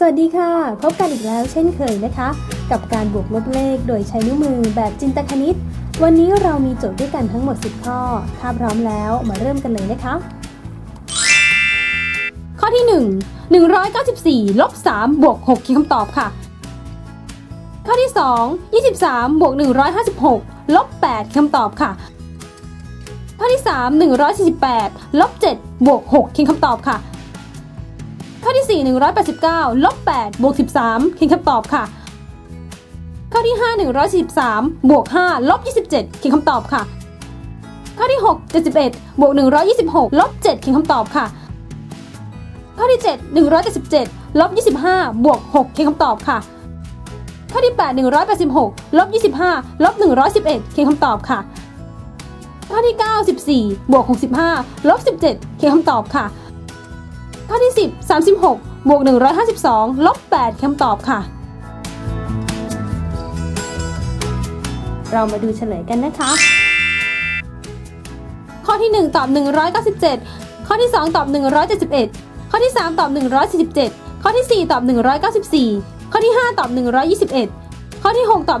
สวัสดีค่ะ พบกันอีกแล้วเช่นเคยนะคะ กับการบวกลบเลขโดยใช้นิ้วมือแบบจินตคณิต วันนี้เรามีโจทย์ด้วยกันทั้งหมด 10 ข้อ ถ้าพร้อมแล้วมาเริ่มกันเลยนะคะ ข้อที่ 1 194ลบ3บวก6คือคำตอบค่ะ ข้อที่ 2 23บวก156ลบ8คือคำตอบค่ะ ข้อที่ 3 148ลบ7บวก6คือคำตอบค่ะ 189 ลบ 8 บวก 13คือคำตอบค่ะ ข้อที่ 5 143 บวก 5 ลบ 27คือคำตอบค่ะ ข้อที่ 6 71 บวก 126 ลบ 7คือคำตอบค่ะ ข้อที่ 7 177 ลบ 25 บวก 6คือคำตอบค่ะ ข้อที่ 8 186 ลบ 25 ลบ 111คือคำตอบค่ะ ข้อที่ 9 14 บวก 65 ลบ 17คือคำตอบค่ะ ข้อที่ 10 36 บวก 152 ลบ 8คำตอบค่ะ เรามาดูเฉลยกันนะคะ ข้อที่ 1 ตอบ 197 ข้อที่ 2 ตอบ 171 ข้อที่ 3 ตอบ 147 ข้อที่ 4 ตอบ 194 ข้อที่ 5 ตอบ 121 ข้อที่ 6 ตอบ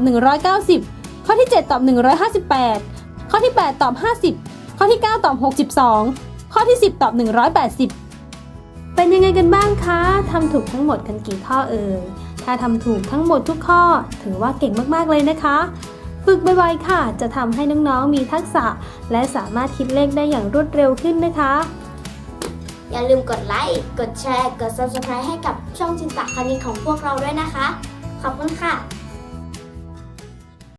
190 ข้อที่ 7 ตอบ 158 ข้อที่ 8 ตอบ 50 ข้อที่ 9 ตอบ 62 ข้อที่ 10 ตอบ 180 เป็นยังไงกันบ้างคะทำถูกทั้งหมดกันกี่ข้อเอ่ย ถ้าทำถูกทั้งหมดทุกข้อ ถือว่าเก่งมากๆเลยนะคะฝึกบ่อยๆค่ะ จะทำให้น้องๆมีทักษะ และสามารถคิดเลขได้อย่างรวดเร็วขึ้นนะคะ อย่าลืมกดไลค์ กดแชร์ กด subscribe ให้กับช่องจินตะคณิตของพวกเราด้วยนะคะ ขอบคุณค่ะ